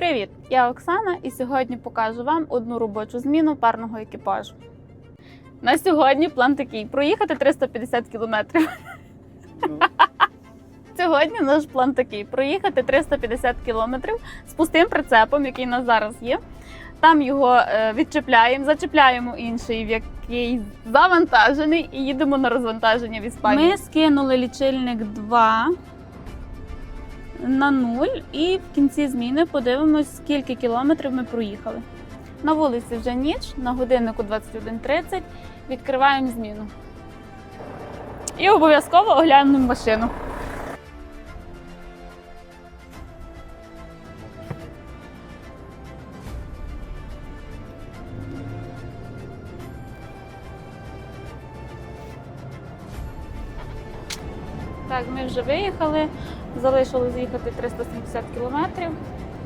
Привіт! Я Оксана і сьогодні покажу вам одну робочу зміну парного екіпажу. На сьогодні план такий: проїхати 350 кілометрів. Сьогодні наш план такий: проїхати 350 кілометрів з пустим прицепом, який у нас зараз є. Там його е, відчепляємо, зачепляємо інший, в який завантажений, і їдемо на розвантаження в Іспанію. Ми скинули лічильник 2 на 0 і в кінці зміни подивимось, скільки кілометрів ми проїхали. На вулиці вже ніч, на годиннику 21.30 відкриваємо зміну. І обов'язково оглянемо машину. Так, ми вже виїхали, залишилось їхати 370 кілометрів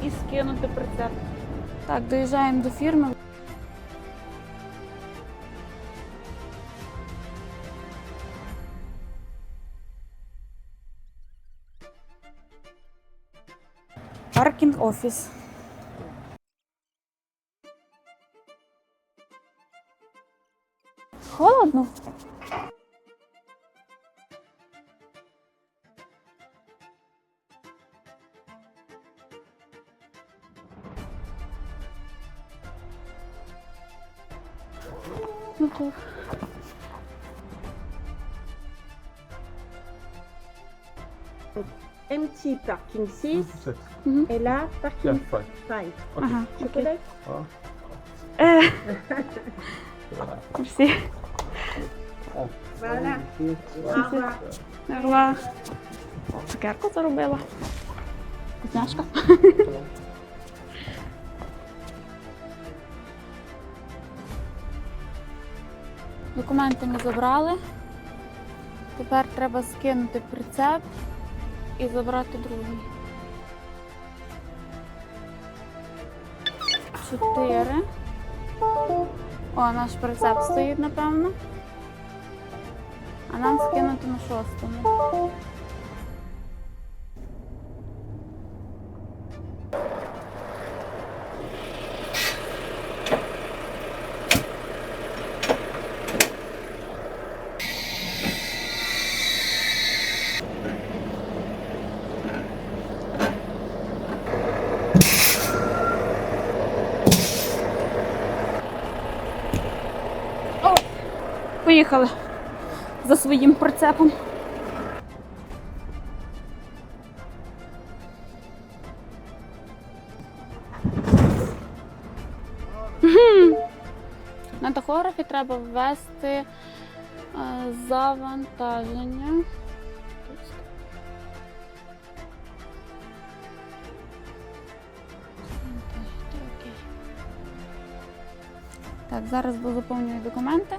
і скинути прицеп. Так, доїжджаємо до фірми. Паркінг офіс. Холодно. Ну, то Empty parking 6 Six. Et là parking fine. 5. Okay. Ага, окей. Chocolate Ah, Е, Всі. Voilà. Au revoir. Нарва. Цукерку заробила. Вкусняшка. Документи ми забрали. Тепер треба скинути прицеп і забрати другий. Чотири. О, наш прицеп стоїть, напевно. А нам скинути на шостому. Поїхали за своїм прицепом. На тахографі треба ввести е, завантаження. Так, зараз заповнюю документи,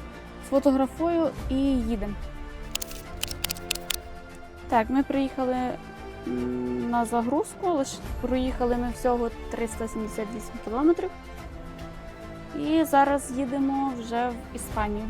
сфотографую і їдемо. Так, ми приїхали на загрузку, лише проїхали ми всього 378 кілометрів. І зараз їдемо вже в Іспанію.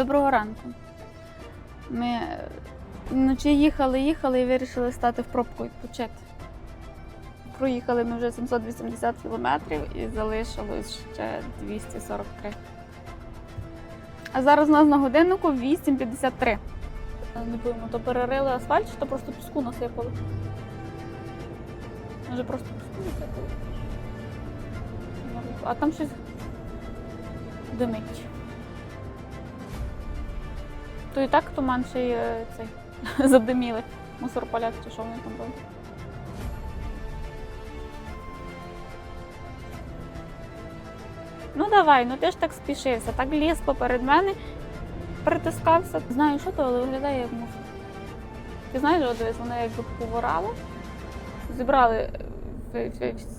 Доброго ранку. Ми е, вночі їхали, їхали і вирішили стати в пробку відпочити. Проїхали ми вже 780 кілометрів і залишилось ще 243. А зараз у нас на годиннику 8.53. Не пойму, то перерили асфальт, чи то просто піску насипали. Може просто піску насипали. А там щось димить. То і так туман ще й е, цей задиміли. Мусорполят чи що вони там були. Ну давай, ну ти ж так спішився, так ліз поперед мене, притискався. Знаю, що то, але виглядає як мусор. Ти знаєш, от дивись, вони якби поворали, зібрали е,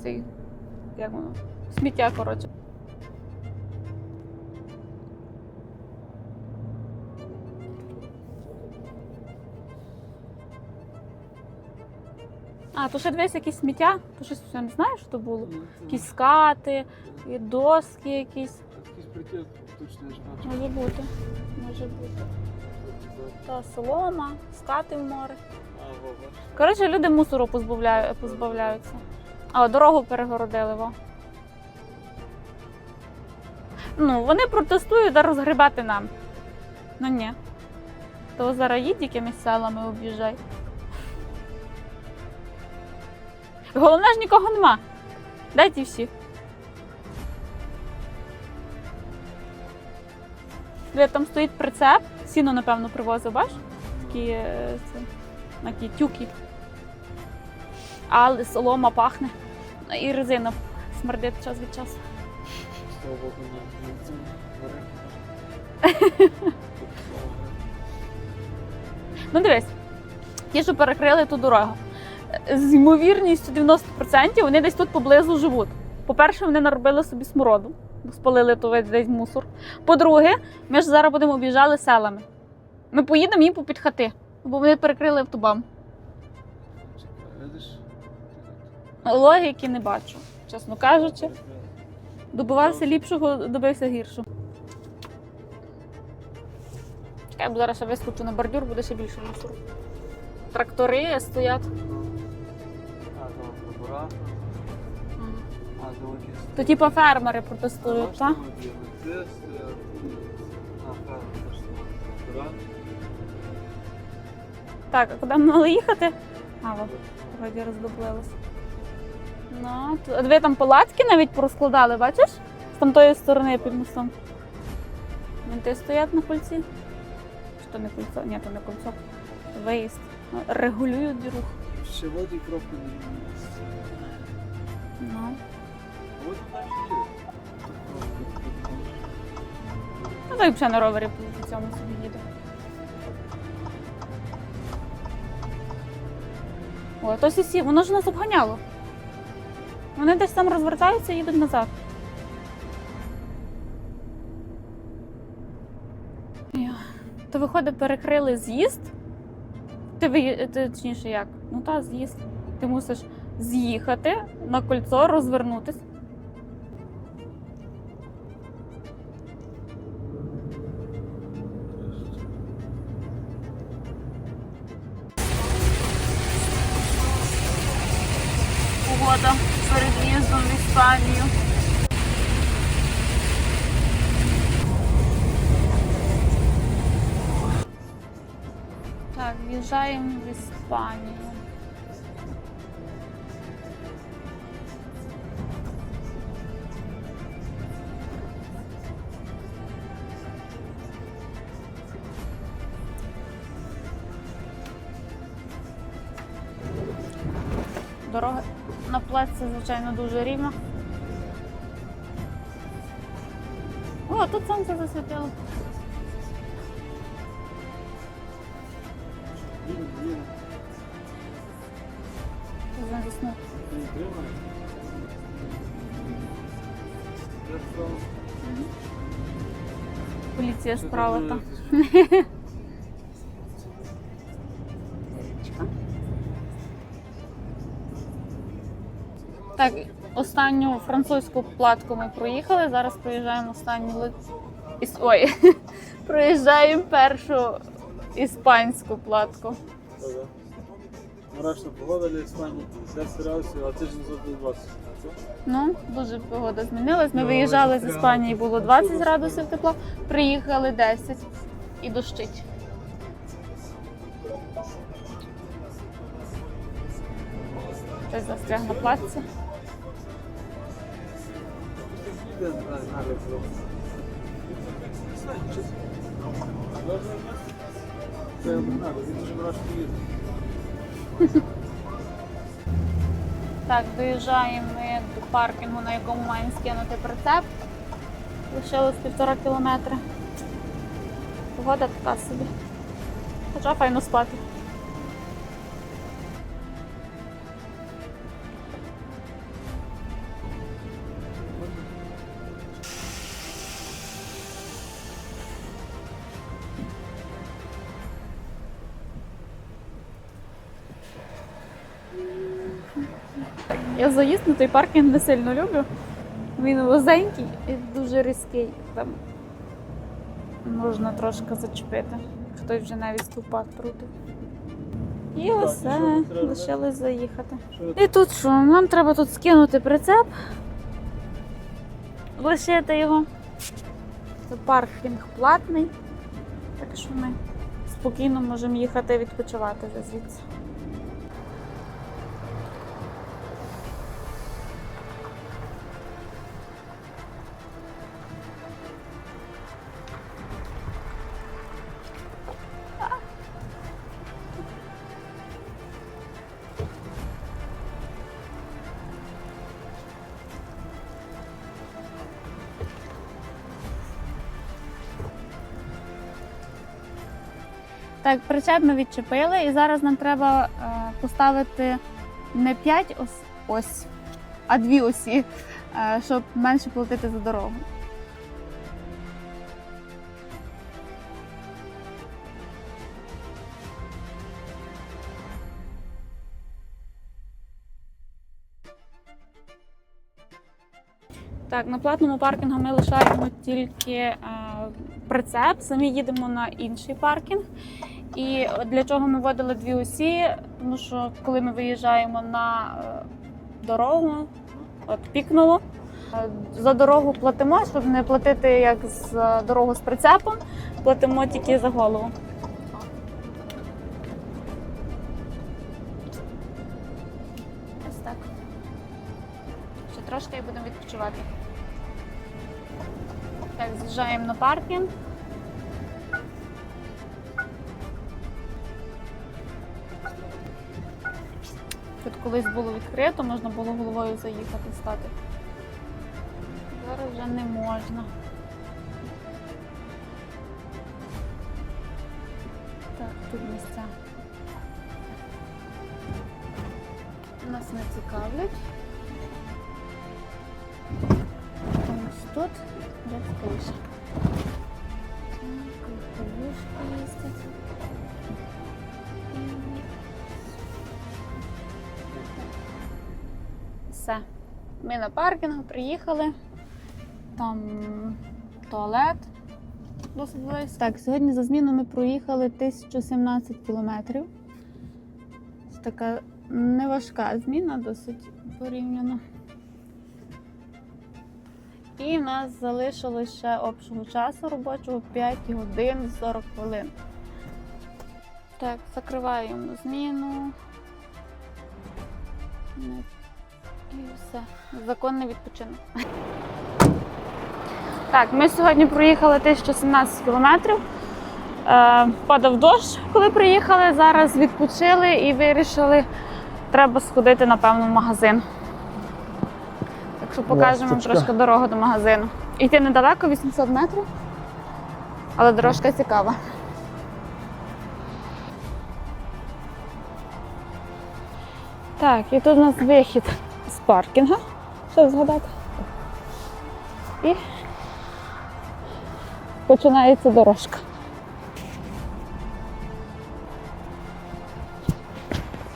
цей, як воно, сміття, коротше. А, то ще дивись якісь сміття, то щось я не знаю, що то було. Якісь скати, і доски якісь. Якийсь прикид точно я ж бачу. Може бути. Може бути. Та солома, скати в море. Коротше, люди мусору позбавляю, позбавляються. А, дорогу перегородили, во. Ну, вони протестують да розгрібати нам. Ну ні. То зараз їдь якимись селами об'їжджай. Головне ж нікого нема. Дайте всі. Там стоїть прицеп, сіно, напевно, привозив, бачиш? Такі, е, це, такі тюки. Але солома пахне. І резина смердить час від часу. Слава Богу, на цьому. Ну дивись, ті, що перекрили ту дорогу. З ймовірністю 90% вони десь тут поблизу живуть. По-перше, вони наробили собі смороду, бо спалили то весь десь мусор. По-друге, ми ж зараз будемо об'їжджали селами. Ми поїдемо їм попід хати, бо вони перекрили автобам. Логіки не бачу, чесно кажучи. Добивався ліпшого, добився гіршого. Чекай, бо зараз ще вискочу на бордюр, буде ще більше мусору. Трактори стоять. А, а, там. То типу фермери протестують, так? Це. А, Так, а куди ми мали їхати? А, от, вроді роздоблилося. Ну, а диви, там палатки навіть порозкладали, бачиш? З там тої сторони під мостом. Менти стоять на кольці. То не кольцо? Ні, то не кольцо. Виїзд. Ну, Регулюють рух. Воді кропки не мінялися. Ну. А от є. Ну, й взагалі на ровері по цьому собі їде. О, то сісі, воно ж нас обганяло. Вони десь там розвертаються і їдуть назад. То виходить, перекрили з'їзд. Ти, ти точніше як? Ну та з'їзд. Ти мусиш з'їхати на кольцо, розвернутись. Погода перед в'їздом в. Так, в'їжджаємо в Іспанію. Дорога на плаці, звичайно, дуже рівна. О, тут сонце засвітило. Де стало? Поліція справа там. Так, останню французьку платку ми проїхали. Зараз проїжджаємо останню ли... Іс... Ой, проїжджаємо першу іспанську платку. Мрачна погода для Іспанії, 50 градусів, а тиждень за 20. Ну, дуже погода змінилась. Ми Ну, виїжджали з. Іспанії, було 20 градусів тепла, приїхали 10 і дощить. Хтось застряг на платці. Так, доїжджаємо ми до паркінгу, на якому маємо скинути прицеп. Лишилось півтора кілометри. Погода така собі. Хоча файно спати. Я заїзд на той паркінг не сильно люблю. Він вузенький і дуже різкий. Там можна трошки зачепити. Хтось вже навіть ступак крутив. І треба? лишилось заїхати. І тут що? Нам треба тут скинути прицеп, лишити його. Це паркінг платний, так що ми спокійно можемо їхати відпочивати звідси. Так, причеп ми відчепили, і зараз нам треба е, поставити не 5 ос, ось, а дві осі, е, щоб менше платити за дорогу. Так, на платному паркінгу ми лишаємо тільки е, прицеп, самі їдемо на інший паркінг. І для чого ми водили дві осі? Тому що коли ми виїжджаємо на е, дорогу, от пікнуло. е, За дорогу платимо, щоб не платити як за дорогу з прицепом, платимо тільки за голову. Так, на паркінг. Тут колись було відкрито, можна було головою заїхати стати. Зараз вже не можна. Так, тут місця. Нас не цікавлять. Ось тут скоріше. Кулюшки їздять. Все. Ми на паркінгу приїхали. Там туалет досить близько. Так, сьогодні за зміну ми проїхали 1017 кілометрів. Це така неважка зміна, досить порівняно. І в нас залишилось ще общого часу робочого 5 годин 40 хвилин. Так, закриваємо зміну. І все. Законний відпочинок. Так, ми сьогодні проїхали 1017 кілометрів. Е, падав дощ, коли приїхали. Зараз відпочили і вирішили, треба сходити, напевно, в магазин. Що покажемо Ласточка. трошки дорогу до магазину. Йти недалеко, 800 метрів, але дорожка цікава. Так, і тут у нас вихід з паркінга. Що згадати? І починається дорожка.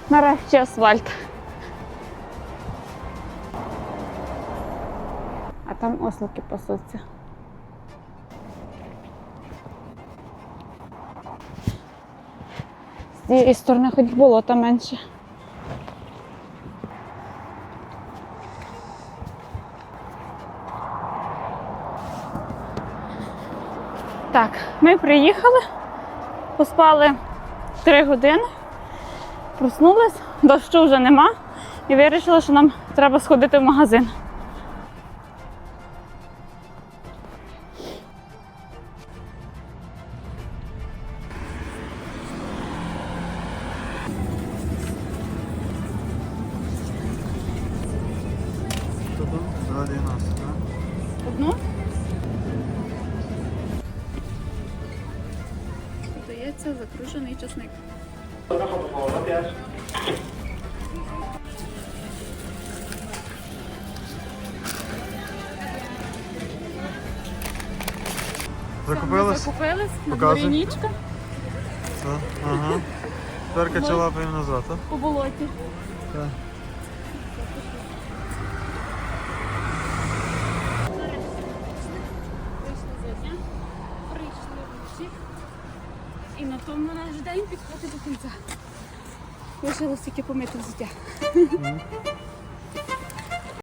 Нарешті асфальт. Там ослики пасуться. З цієї сторони хоч болота менше. Так, ми приїхали, поспали 3 години, проснулись, дощу вже нема і вирішили, що нам треба сходити в магазин. Здається, закручений часник. Закупились? Закупились, Показуй. нічка Все. Ага. Тепер качала назад, а? по болоті. Так. Наш до кінця. Лишилось тільки помити взуття.